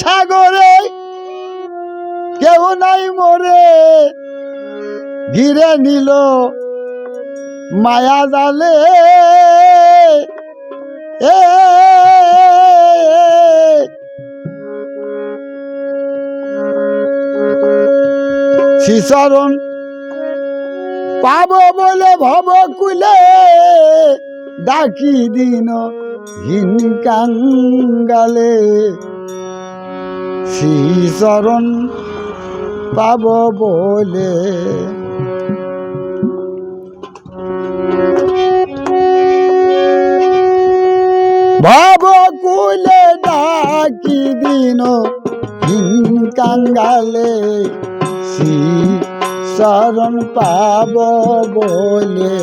সাগরে কেউ নাই মরে। ঘিরে নিল মায়া জালে। এ, শ্রীচরণ পাব বলে ভব কুলে, ডাকি দিন হিন কাঙ্গালে শ্রীচরণ পাব বলে। ভব কুলে ডাকি দিন কাঙ্গালে শ্রী শরণ পাব বলে।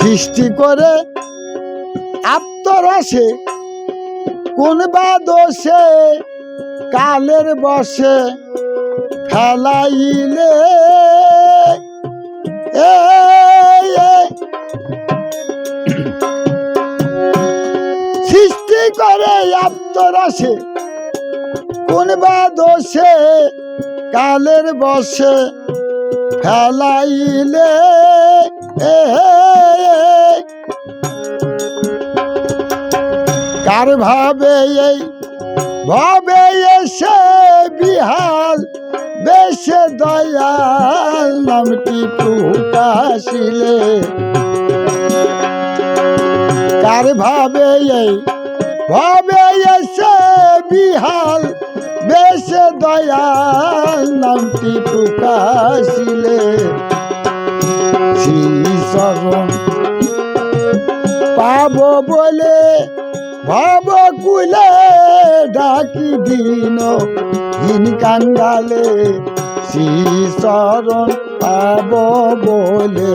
সৃষ্টি করে আত্মরসে কোন বা দোষে কালের বসে ফেলাইলে। সৃষ্টি করে আত্মরসে কোন বা দোষে কালের বসে ফেলাইলে এ, কার ভাবে এই, ভাবে এসে বিহাল, বেশে দয়াল নামটি প্রকাশিলে। কার ভাবে এই, ভাবে এসে বিহাল, বেশে দয়াল নামটি প্রকাশিলে। শ্রী শরণ পাব বলে ভাব কুলে ডাকি দিন হিন কাঙ্গালে শ্রী পাব বলে।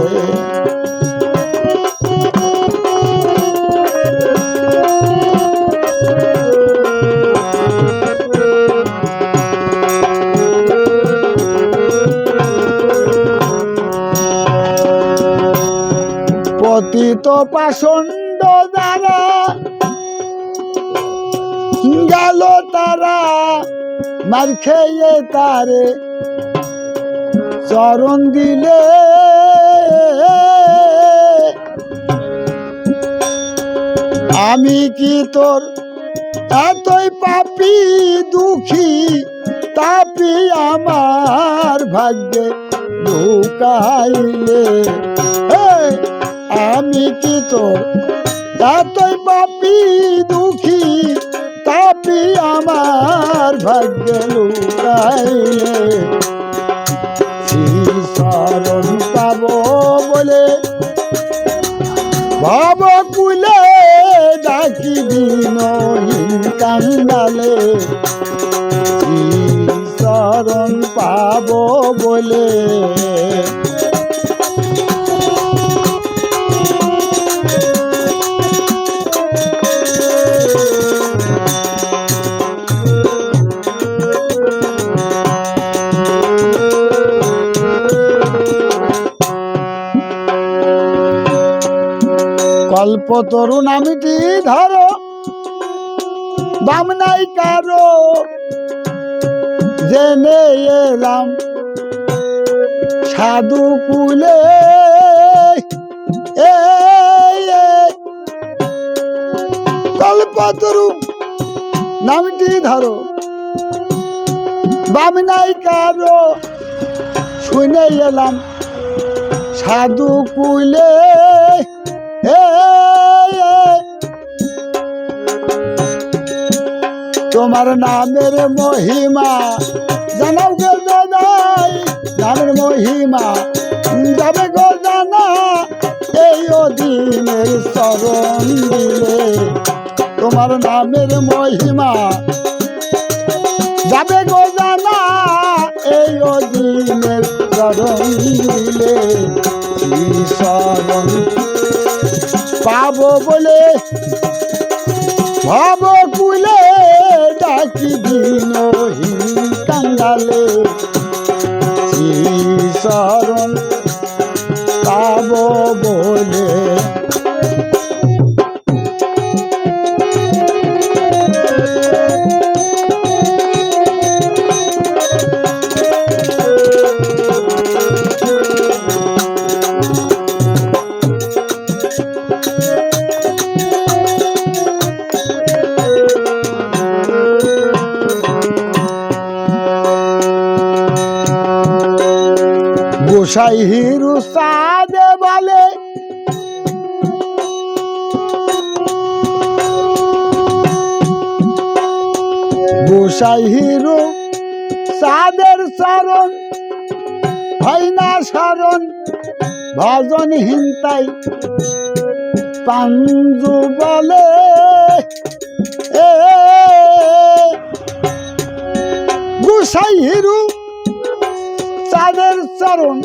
পতিত পাষণ্ড দ্বারা গেল তারা, মার খেয়ে তারে চরণ দিলে। আমি কি তোর এতই পাপি দুঃখী? তাপি আমার ভাগ্যে লুকাইলে। আমি কি তোর এতই পাপি দুঃখী? আমার ভাগ্যে লুকাইলে শ্রী শরণ পাব বলে ভব কুলে ডাকি দিনহীন কান্দালে শ্রী শরণ পাব বলে কল্প তরুণ আমিটি ধরো বাম নাই কারও। জেনে এলাম, সাধু কুলে। কল্পতরু নামটি ধরো বাম নাই কারও। শুনে এলাম, সাধু কুলে। তোমার নামের মহিমা, জানাও গো দাদাই নামের মহিমা, যাবে গো জানা, এই অধীনের শরণ দিলে। তোমার নামের মহিমা, যাবে গো জানা, এই অধীনের শরণ শরণ গোসাই হিরু সাদে বলে। গোসাই হিরু সাদের সারণ হয় না সারণ ভজন হিন্তাই পাঞ্জু বলে, এ হিরু চাঁদের চরণ,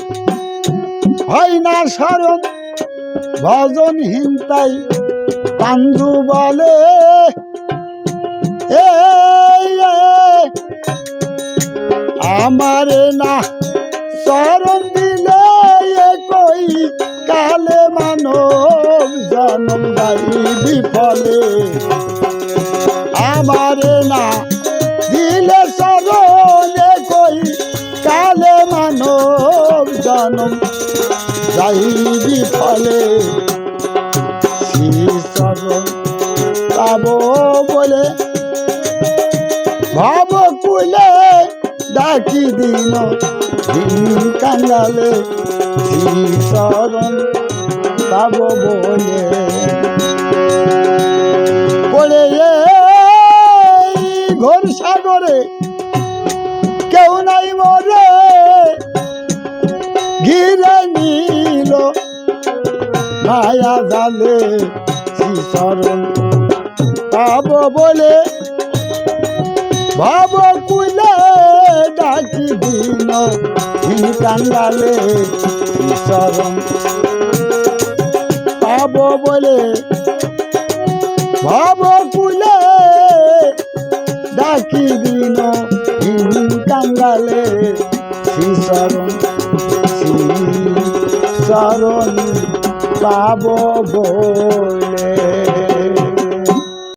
হয় না স্মরণ ভজন হিন্তাই পাঞ্জু বলে। আমারে না চরণ দিলে কই কালে মানব জন্ম বিফলে। আমারে না ভাব কুলে ডাকি দিন কাঙ্গালে পাব বলে পড়ে ঘোর সাগরে কেউ নাই মরে, ঘিরে নিল মায়া জালে শ্রীচরণ পাব বলে ভাব কান্দালে শ্রীচরণ পাব বলে ভাব কুলে ডাকি দিন হিন কাঙ্গালে শ্রীচরণ শ্রীচরণ পাব বলে